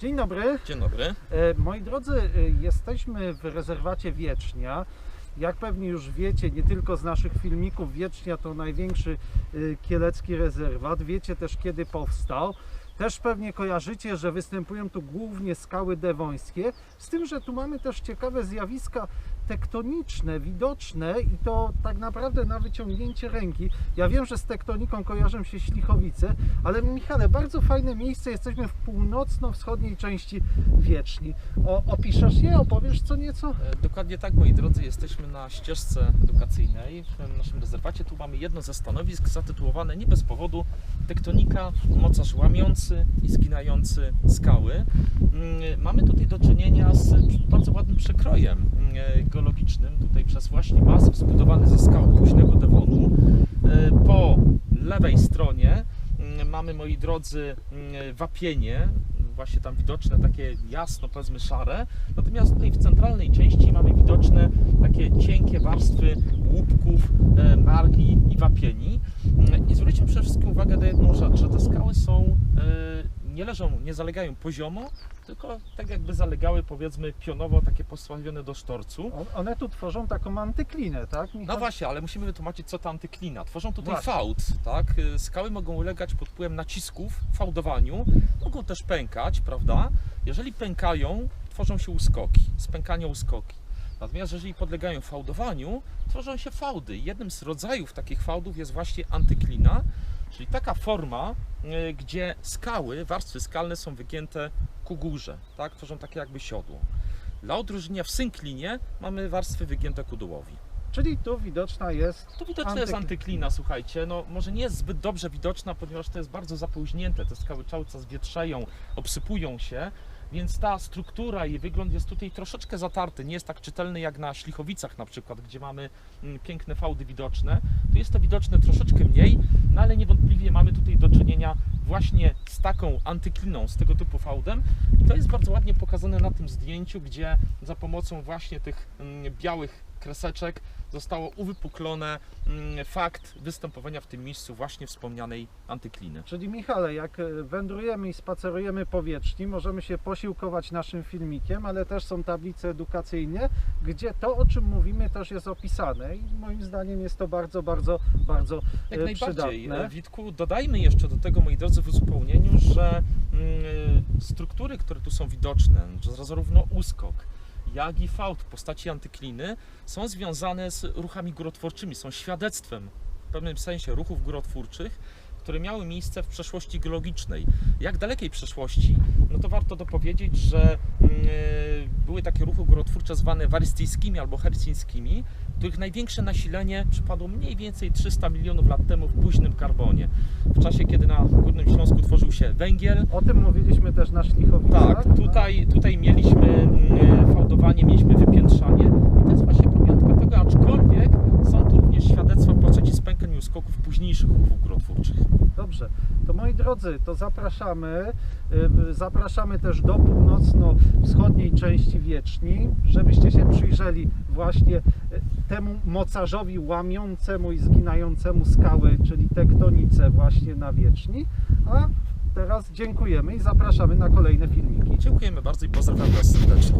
Dzień dobry. Dzień dobry. E, Moi drodzy, e, jesteśmy w rezerwacie Wiecznia. Jak pewnie już wiecie, nie tylko z naszych filmików, Wiecznia to największy e, kielecki rezerwat. Wiecie też kiedy powstał. Też pewnie kojarzycie, że występują tu głównie skały dewońskie, z tym, że tu mamy też ciekawe zjawiska tektoniczne, widoczne i to tak naprawdę na wyciągnięcie ręki. Ja wiem, że z tektoniką kojarzą się Ślichowice, ale Michale, bardzo fajne miejsce, jesteśmy w północno-wschodniej części Wieczni. O, opiszesz je, opowiesz co nieco? E, Dokładnie tak, moi drodzy, jesteśmy na ścieżce edukacyjnej w naszym rezerwacie. Tu mamy jedno ze stanowisk zatytułowane nie bez powodu Tektonika, mocarz łamiący i zginający skały. Mm, Mamy tutaj do czynienia z bardzo ładnym przekrojem geologicznym, tutaj przez właśnie masyw zbudowany ze skał późnego Devonu. E, Po lewej stronie mm, mamy, moi drodzy, mm, wapienie, właśnie tam widoczne takie jasno, powiedzmy szare. Natomiast tutaj w centralnej części mamy widoczne takie cienkie warstwy łupków, e, margi i wapieni. Mm, I zwróćmy przede wszystkim uwagę na jedną rzecz, że te skały są, e, nie leżą, nie zalegają poziomo, tylko tak jakby zalegały powiedzmy pionowo, takie postawione do sztorcu. On- One tu tworzą taką antyklinę, tak? Michał? No właśnie, ale musimy wytłumaczyć, co to antyklina. Tworzą tutaj Właśnie. fałd, tak? Skały mogą ulegać pod wpływem nacisków, fałdowaniu, mogą też pękać, prawda? Jeżeli pękają, tworzą się uskoki, spękania uskoki. Natomiast jeżeli podlegają fałdowaniu, tworzą się fałdy. Jednym z rodzajów takich fałdów jest właśnie antyklina, czyli taka forma, y, gdzie skały, warstwy skalne są wygięte ku górze, tak? Tworzą takie jakby siodło. Dla odróżnienia w synklinie mamy warstwy wygięte ku dołowi. Czyli tu widoczna jest To widoczne jest Antyk- antyklina, słuchajcie. No, może nie jest zbyt dobrze widoczna, ponieważ to jest bardzo zapóźnięte. Te skały cały czas wietrzeją, obsypują się, więc ta struktura i wygląd jest tutaj troszeczkę zatarty. Nie jest tak czytelny jak na Ślichowicach na przykład, gdzie mamy mm, piękne fałdy widoczne. Tu jest to widoczne troszeczkę mniej, no ale niewątpliwie mamy tutaj do czynienia właśnie z taką antykliną, z tego typu fałdem. I to jest bardzo ładnie pokazane na tym zdjęciu, gdzie za pomocą właśnie tych mm, białych kreseczek zostało uwypuklone mm, fakt występowania w tym miejscu właśnie wspomnianej antykliny. Czyli Michale, jak e, wędrujemy i spacerujemy po Wieczni, możemy się posiłkować naszym filmikiem, ale też są tablice edukacyjne, gdzie to, o czym mówimy, też jest opisane i moim zdaniem jest to bardzo, bardzo, bardzo Jak e, najbardziej. przydatne. E, Witku, dodajmy jeszcze do tego, moi drodzy, w uzupełnieniu, że mm, struktury, które tu są widoczne, zarówno uskok, jak i fałd w postaci antykliny są związane z ruchami górotwórczymi, są świadectwem w pewnym sensie ruchów górotwórczych, które miały miejsce w przeszłości geologicznej. Jak dalekiej przeszłości, no to warto dopowiedzieć, że mm, e, były takie ruchy górotwórcze zwane warystyjskimi albo hercyńskimi, których największe nasilenie przypadło mniej więcej 300 milionów lat temu w późnym karbonie. W czasie, kiedy na Górnym Śląsku tworzył się węgiel, O tym mówiliśmy też na Ślichowicach. tak, tutaj, tutaj mieliśmy mm, fałdowanie, mieliśmy wypiętrzanie i to jest właśnie pamiątka tego, aczkolwiek są tu również świadectwa w postaci spękań i uskoków późniejszych ruchów górotwórczych. Dobrze, to moi drodzy, to zapraszamy. y, Zapraszamy też do północno-wschodniej części Wieczni, żebyście się przyjrzeli właśnie y, temu mocarzowi łamiącemu i zginającemu skały, czyli tektonice właśnie na Wieczni. A teraz dziękujemy i zapraszamy na kolejne filmiki. Dziękujemy bardzo i pozdrawiam Was serdecznie.